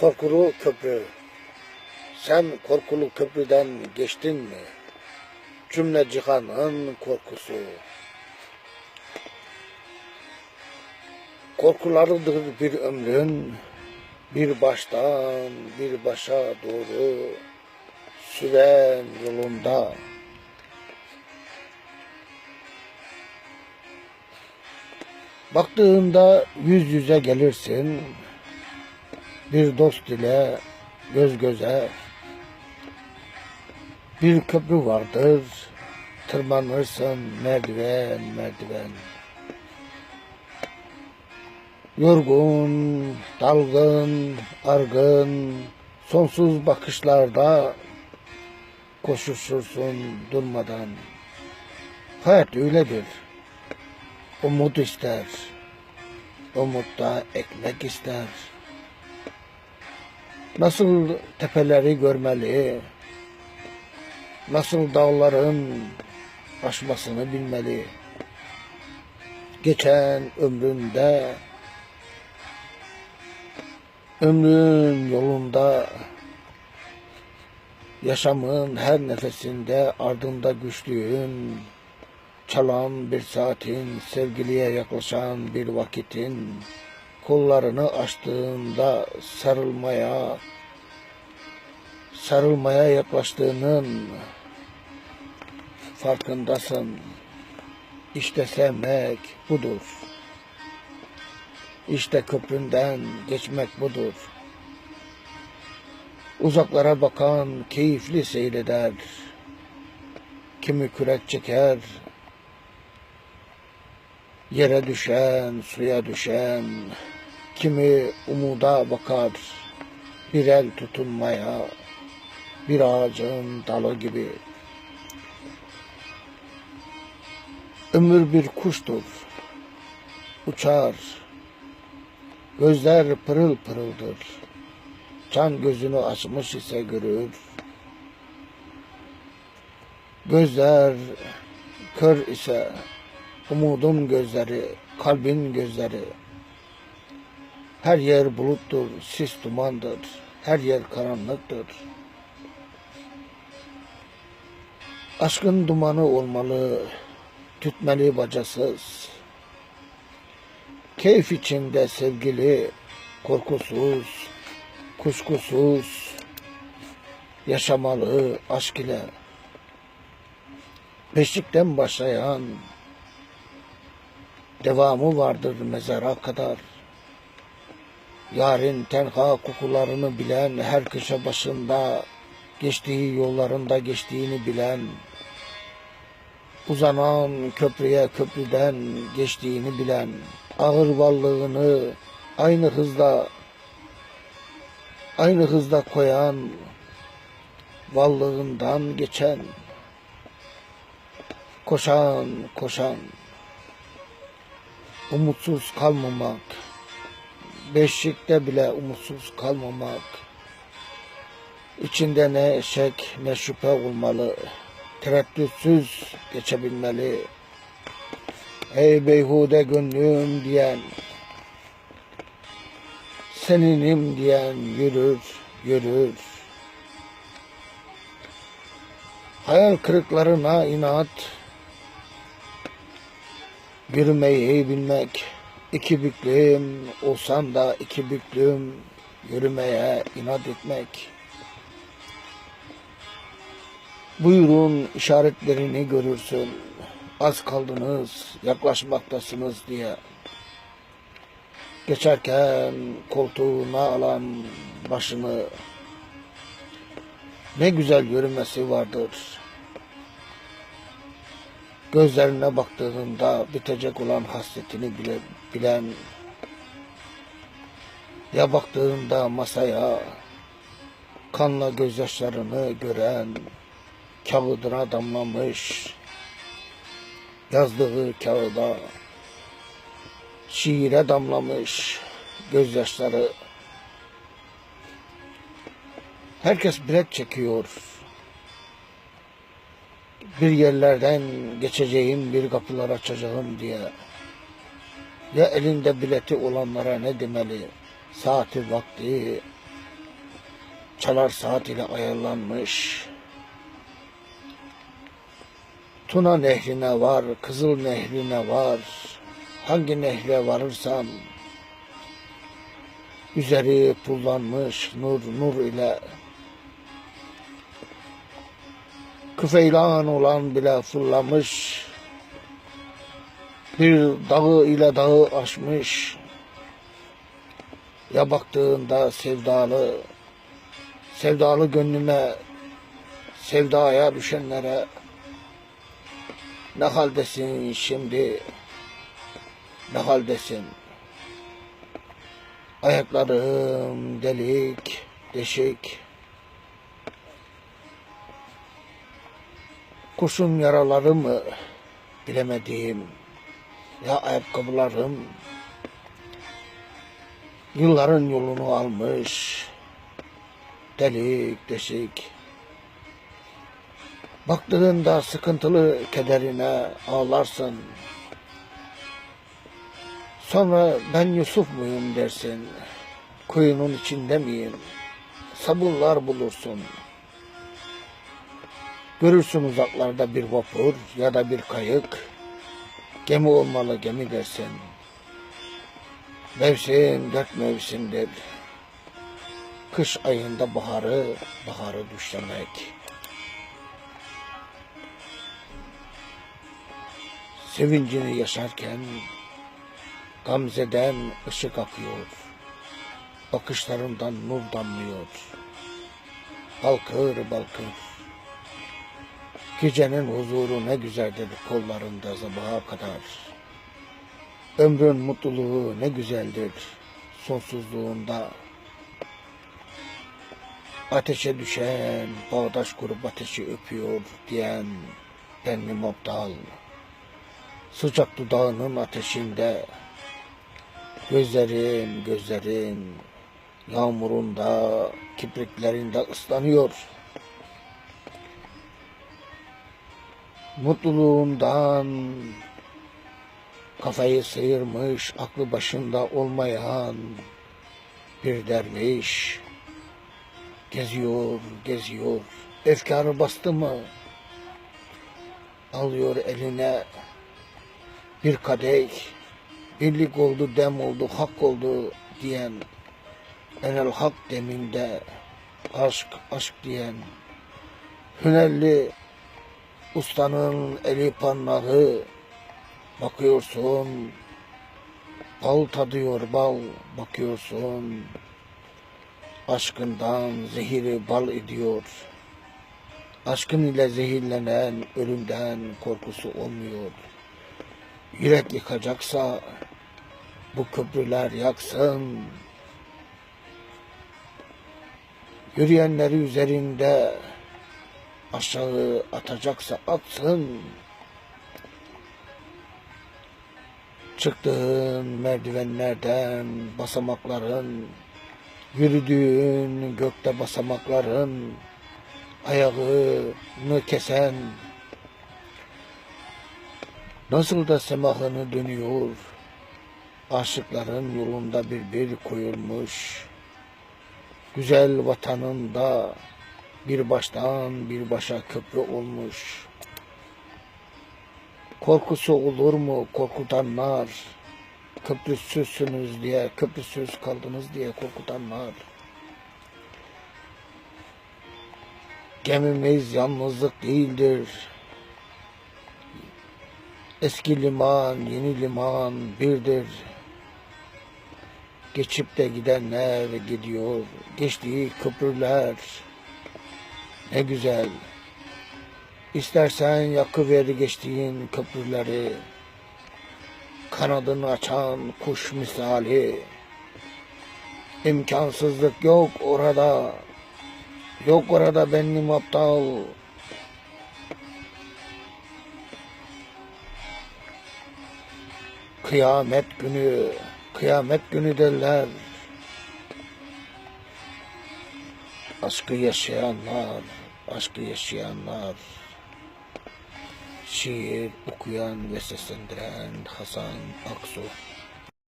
Korkulu köprü. Sen korkulu köprüden geçtin mi? Cümle cihanın korkusu. Korkularıdır bir ömrün, bir baştan bir başa doğru süren yolunda. Baktığında yüz yüze gelirsin, bir dost ile göz göze. Bir köprü vardır, tırmanırsın merdiven merdiven. Yorgun, dalgın, argın, sonsuz bakışlarda koşuşursun durmadan. Hayat öyledir. Umut ister. Umutta ekmek ister. Nasıl tepeleri görmeli, nasıl dağların aşmasını bilmeli. Geçen ömründe, ömrün yolunda, yaşamın her nefesinde ardında güçlüğün, çalan bir saatin, sevgiliye yaklaşan bir vakitin, kollarını açtığında sarılmaya, sarılmaya yaklaştığının farkındasın. İşte sevmek budur. İşte köpründen geçmek budur. Uzaklara bakan keyifli seyreder. Kimi kürek çeker, Yere düşen, suya düşen, kimi umuda bakar, bir el tutunmaya, bir ağacın dalı gibi. Ömür bir kuştur, uçar, gözler pırıl pırıldır, can gözünü açmış ise görür. Gözler kör ise Umudun gözleri, kalbin gözleri. Her yer buluttur, sis dumandır. Her yer karanlıktır. Aşkın dumanı olmalı, tütmeli bacasız. Keyif içinde sevgili, korkusuz, kuşkusuz, yaşamalı aşk ile. Beşikten başlayan devamı vardır mezara kadar. Yarın tenha kokularını bilen, her köşe geçtiği yollarında geçtiğini bilen, uzanan köprüye köprüden geçtiğini bilen, ağır varlığını aynı hızda aynı hızda koyan, varlığından geçen, koşan, koşan, umutsuz kalmamak, beşikte bile umutsuz kalmamak, içinde ne şek ne şüphe olmalı, tereddütsüz geçebilmeli. Ey beyhude gönlüm diyen, seninim diyen yürür, yürür. Hayal kırıklarına inat, Yürümeyi bilmek iki büklüm olsam da iki büklüm yürümeye inat etmek. Buyurun işaretlerini görürsün. Az kaldınız, yaklaşmaktasınız diye. Geçerken koltuğuna alan başını ne güzel yürümesi vardır. Gözlerine baktığında bitecek olan hasretini bile bilen, ya baktığında masaya kanla gözyaşlarını gören, kağıdına damlamış, yazdığı kağıda, şiire damlamış gözyaşları. Herkes bilet çekiyor bir yerlerden geçeceğim, bir kapılar açacağım diye. Ya elinde bileti olanlara ne demeli? Saati vakti çalar saat ile ayarlanmış. Tuna nehrine var, Kızıl nehrine var. Hangi nehre varırsam üzeri pullanmış nur nur ile Küfeylan olan bile fırlamış. Bir dağı ile dağı aşmış. Ya baktığında sevdalı sevdalı gönlüme sevdaya düşenlere ne haldesin şimdi? Ne haldesin? Ayaklarım delik deşik kurşun yaraları mı bilemediğim ya ayakkabılarım. Yılların yolunu almış delik deşik. Baktığında sıkıntılı kederine ağlarsın. Sonra ben Yusuf muyum? dersin. Kuyunun içinde miyim? Sabunlar bulursun görürsün uzaklarda bir vapur ya da bir kayık gemi olmalı gemi dersin Mevsim dört mevsimdir. Kış ayında baharı, baharı düşlemek. Sevincini yaşarken Gamze'den ışık akıyor. Bakışlarından nur damlıyor. Balkır balkır. Gecenin huzuru ne güzeldir kollarında sabaha kadar. Ömrün mutluluğu ne güzeldir sonsuzluğunda. Ateşe düşen bağdaş kurup ateşi öpüyor diyen benlim aptal. Sıcak dudağının ateşinde gözlerim gözlerim yağmurunda kipriklerinde ıslanıyor. Mutluluğundan kafayı sıyırmış, aklı başında olmayan bir derviş geziyor, geziyor. Efkarı bastı mı alıyor eline bir kadeh, birlik oldu, dem oldu, hak oldu diyen enel hak deminde aşk, aşk diyen hünerli ustanın eli parmağı Bakıyorsun bal tadıyor bal bakıyorsun aşkından zehiri bal ediyor. Aşkın ile zehirlenen ölümden korkusu olmuyor. Yürek yıkacaksa bu köprüler yaksın. Yürüyenleri üzerinde aşağı atacaksa atsın. Çıktığın merdivenlerden, basamakların, yürüdüğün gökte basamakların, ayağını kesen, nasıl da semahını dönüyor, aşıkların yolunda bir bir koyulmuş, güzel vatanında bir baştan bir başa köprü olmuş.'' Korkusu olur mu korkutanlar? Köprüsüzsünüz diye, köprüsüz kaldınız diye korkutanlar. Gemimiz yalnızlık değildir. Eski liman, yeni liman birdir. Geçip de gidenler gidiyor. Geçtiği köprüler ne güzel. İstersen yakıver geçtiğin köprüleri, kanadını açan kuş misali. İmkansızlık yok orada, yok orada benim aptal. Kıyamet günü, kıyamet günü derler. Aşkı yaşayanlar, aşkı yaşayanlar. Şiir okuyan ve seslendiren Hasan Aksu